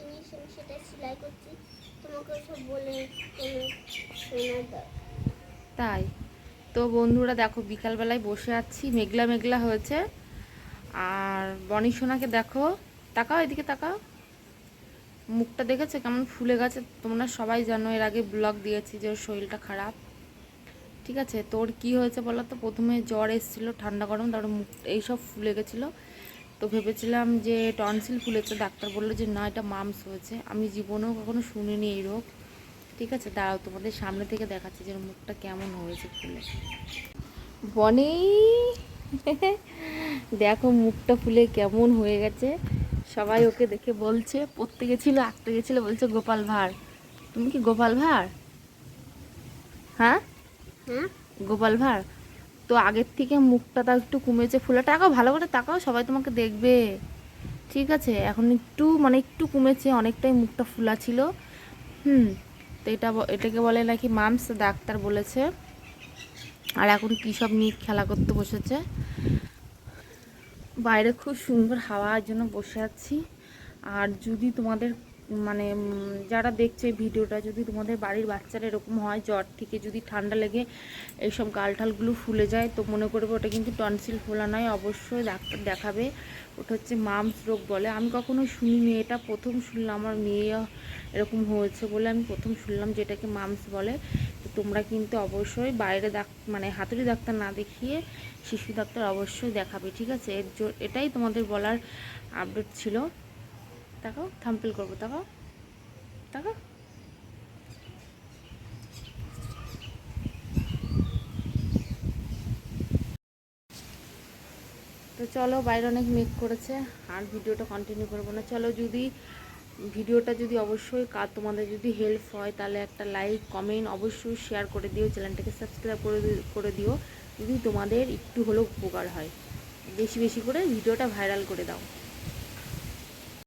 জিনিস আমি সেটা সেলাই করছি। তোমাকে সব বলে তাই? তো বন্ধুরা দেখো, বিকালবেলায় বসে আছি, মেঘলা মেঘলা হয়েছে। আর বনি সোনাকে দেখো, তাকাও এদিকে তাকাও। মুখটা দেখেছে? কেমন ফুলে গেছে? তোমরা সবাই জানো, এর আগে ব্লগ দিয়েছি যে ওর শরীরটা খারাপ। ঠিক আছে? তোর কি হয়েছে বলো তো? প্রথমে জ্বর এসেছিল, ঠান্ডা গরম, তারপরে মুখ, এইসব ফুলে গেছিল। তো ভেবেছিলাম যে টনসিল ফুলেছে ডাক্তার বলল যে না এটা মামস হয়েছে। আমি জীবনেও কখনো শুনিনি এই রোগ। ঠিক আছে দাঁড়াও তোমাদের সামনে থেকে দেখাচ্ছি যে মুখটা কেমন হয়েছে ফুলে। বনি দেখো মুখটা ফুলে কেমন হয়ে গেছে। সবাই ওকে দেখে বলছে পড়তে গেছিল আঁকতে গেছিল বলছে গোপাল ভাঁড়। তুমি কি গোপাল ভাঁড়? হ্যাঁ? হ্যাঁ। গোপাল ভাঁড়? তো আগের থেকে মুখটা তাও একটু কমেছে ফুলে টাকাও ভালো করে তাকাও, সবাই তোমাকে দেখবে। ঠিক আছে, এখন একটু মানে একটু কমেছে, অনেকটাই মুখটা ফুলা ছিল। হুম, তো এটা এটাকে বলে নাকি মামস, ডাক্তার বলেছে। আর এখন কী সব নিয়ে খেলা করতে বসেছে। বাইরে খুব সুন্দর হাওয়ার জন্য বসে আছি। আর যদি তোমাদের মানে যারা দেখছে ভিডিওটা, যদি তোমাদের বাড়ির বাচ্চারা এরকম হয়, জ্বর থেকে যদি ঠান্ডা লেগে এইসব গালঠালগুলো ফুলে যায়, তো মনে করবে ওটা কিন্তু টনসিল ফোলা নয়, অবশ্যই ডাক্তার দেখাবে। ওটা হচ্ছে মামস রোগ বলে। আমি কখনো শুনিনি, এটা প্রথম শুনলাম, আমার মেয়ে এরকম হয়েছে বলে আমি প্রথম শুনলাম, যেটাকে মামস বলে। তো তোমরা কিন্তু অবশ্যই বাইরে ডাক মানে হাতুড়ি ডাক্তার না দেখিয়ে শিশু ডাক্তার অবশ্যই দেখাবে, ঠিক আছে? এর এটাই তোমাদের বলার আপডেট ছিল। তাকাও থাম্পেল করব, তাকাও তাকাও। তো চলো, বাইরে অনেক মেঘ করেছে, আর ভিডিওটা কন্টিনিউ করব না। চলো, যদি ভিডিওটা যদি অবশ্যই কার তোমাদের যদি হেল্প হয়, তাহলে একটা লাইক কমেন্ট অবশ্যই শেয়ার করে দিও, চ্যানেলটাকে সাবস্ক্রাইব করে করে দিও। যদি তোমাদের একটু হলেও উপকার হয়, বেশি বেশি করে ভিডিওটা ভাইরাল করে দাও।